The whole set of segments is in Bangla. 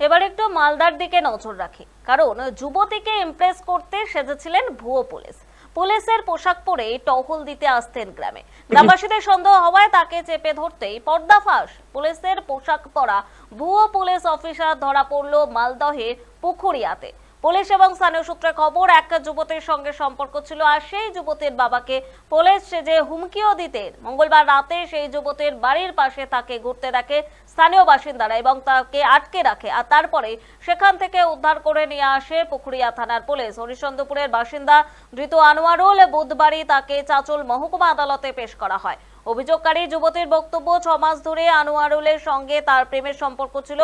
এবার একটু মালদার দিকে নজর রাখি। কারণ যুবতীকে ইমপ্রেস করতে সেজেছিলেন ভুয়ো পুলিশ। পুলিশের পোশাক পরে টহল দিতে আসতেন গ্রামে। গ্রামবাসীদের সন্দেহ হওয়ায় তাকে চেপে ধরতেই পর্দাফাঁস পুলিশের পোশাক পরা ভুয়ো পুলিশ অফিসার ধরা পড়ল মালদহের পুখুরিয়াতে। পুলিশ এবং স্থানীয় সূত্রে খবর, এক যুবতীর সঙ্গে সম্পর্ক ছিল আর সেই যুবতীর বাবাকে পুলিশ সেজে হুমকিও দিতে মঙ্গলবার রাতে সেই যুবতীর বাড়ির পাশে তাকে ঘুরতে দেখে স্থানীয় বাসিন্দারা এবং তাকে আটকে রাখে আর তারপরে সেখান থেকে উদ্ধার করে নিয়ে আসে পুকুরিয়া থানার পুলিশ। হরিচন্দ্রপুরের বাসিন্দা ধৃত আনোয়ারুল বুধবারই তাকে চাচল মহকুমা আদালতে পেশ করা হয়। অভিযোগকারী যুবতীর বক্তব্য ছ মাস ধরে আনোয়ারুলের সঙ্গে তার প্রেমের সম্পর্ক ছিল।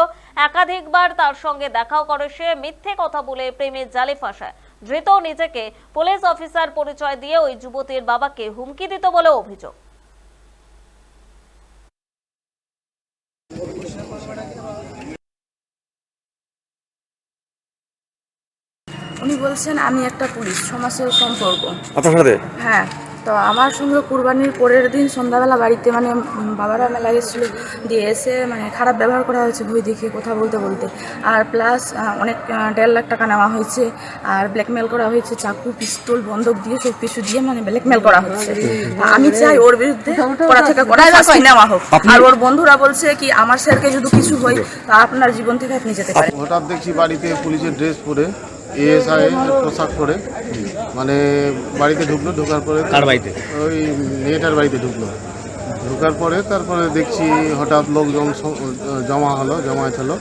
একাধিকবার তার সঙ্গে দেখাও করে সে মিথ্যে কথা বলে প্রেমের জালে ফাঁসায়। ধৃত নিজেকে পুলিশ অফিসার পরিচয় দিয়ে ওই যুবতীর বাবাকে হুমকি দিত বলে অভিযোগ। উনি বলছেন আমি একটা পুলিশ সমাজের সম্পর্ক। আপনার সাথে? হ্যাঁ। তো আমার সঙ্গে কুরবানির পরের দিন সন্ধ্যাবেলা বাড়িতে মানে বাবারা মেলা গেছিল দিয়ে এসে মানে খারাপ ব্যবহার করা হয়েছে ভয় দেখে কথা বলতে বলতে। আর প্লাস অনেক দেড় লাখ টাকা নেওয়া হয়েছে আর ব্ল্যাকমেল করা হয়েছে চাকু পিস্তল বন্ধক দিয়ে সব কিছু দিয়ে মানে ব্ল্যাকমেল করা হচ্ছে আমি চাই ওর বিরুদ্ধে করা থেকে করা নেওয়া হোক। আর ওর বন্ধুরা বলছে কি আমার স্যারকে যদি কিছু হয় তা আপনার জীবন থেকে আপনি যেতে পারেন। হঠাৎ দেখছি বাড়িতে পুলিশের ড্রেস পরে এএসআই পোশাক পরে। মানে বাড়িতে ঢুকলো ঢোকার পরে কার বাড়িতে? ওই মেয়েটার বাড়িতে ঢুকলো। ঢোকার পরে তারপরে দেখছি হঠাৎ লোকজন জমা হলো জমায়েত হলো।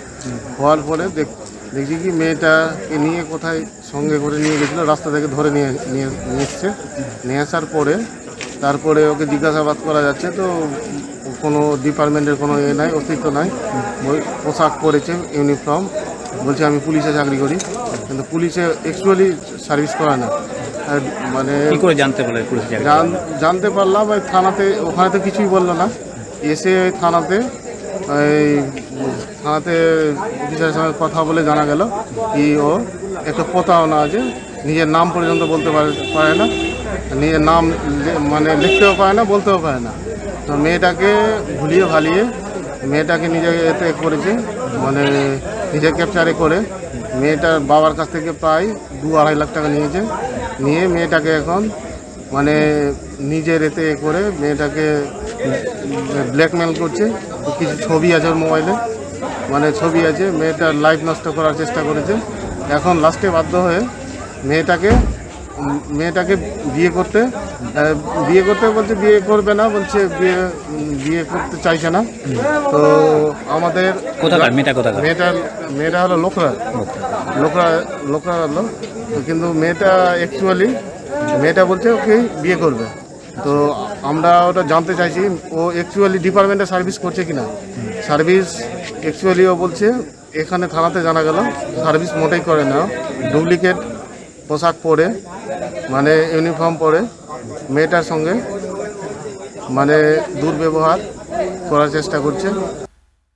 হওয়ার পরে দেখ- দেখছি কি মেয়েটাকে নিয়ে কোথায় সঙ্গে করে নিয়ে গেছিল রাস্তা থেকে ধরে নিয়ে নিয়ে নিয়ে এসছে। নিয়ে আসার পরে তারপরে ওকে জিজ্ঞাসাবাদ করা যাচ্ছে তো কোনো ডিপার্টমেন্টের কোনো এ নাই অস্তিত্ব নাই। পোশাক পরেছে ইউনিফর্ম। বলছে আমি পুলিশে চাকরি করি কিন্তু পুলিশে অ্যাকচুয়ালি সার্ভিস করা না। মানে কি করে জানতে পারলে পুলিশ জানতে পারলাম ওই থানাতে ওখানে তো কিছুই বলল না। এসে ওই থানাতে ওই থানাতে অফিসারের সঙ্গে কথা বলে জানা গেল কি ও একটা প্রতারণা আছে নিজের নাম পর্যন্ত বলতে পারে না নিজের নাম মানে লিখতেও পারে না বলতেও পারে না। তো মেয়েটাকে ভুলিয়ে ভালিয়ে মেয়েটাকে নিজে এতে করেছে মানে নিজে ক্যাপচারে করে মেয়েটার বাবার কাছ থেকে প্রায় দু আড়াই লাখ টাকা নিয়েছে। নিয়ে মেয়েটাকে এখন মানে নিজের এতে করে মেয়েটাকে ব্ল্যাকমেল করছে। কিছু ছবি আছে ওর মোবাইলে। মানে ছবি আছে, মেয়েটার লাইফ নষ্ট করার চেষ্টা করেছে। এখন লাস্টে বাধ্য হয়ে মেয়েটাকে মেয়েটাকে বিয়ে করতে বিয়ে করতে বলছে বিয়ে করবে না বলছে বিয়ে বিয়ে করতে চাইছে না। তো আমাদের কোথাকার? মেয়েটা কোথাকার? মেয়েটা মেয়েটা হলো লোকরা। লোকরা লোকরা হলো তো কিন্তু মেয়েটা অ্যাকচুয়ালি মেয়েটা বলছে ওকে বিয়ে করবে। তো আমরা ওটা জানতে চাইছি ও অ্যাকচুয়ালি ডিপার্টমেন্টে সার্ভিস করছে কিনা। সার্ভিস অ্যাকচুয়ালি ও বলছে এখানে থানাতে জানা গেল সার্ভিস মোটেই করে না। ডুপ্লিকেট পোশাক পরে মানে ইউনিফর্ম পরে মেয়েটার সঙ্গে মানে দুর্ব্যবহার করার চেষ্টা করছে।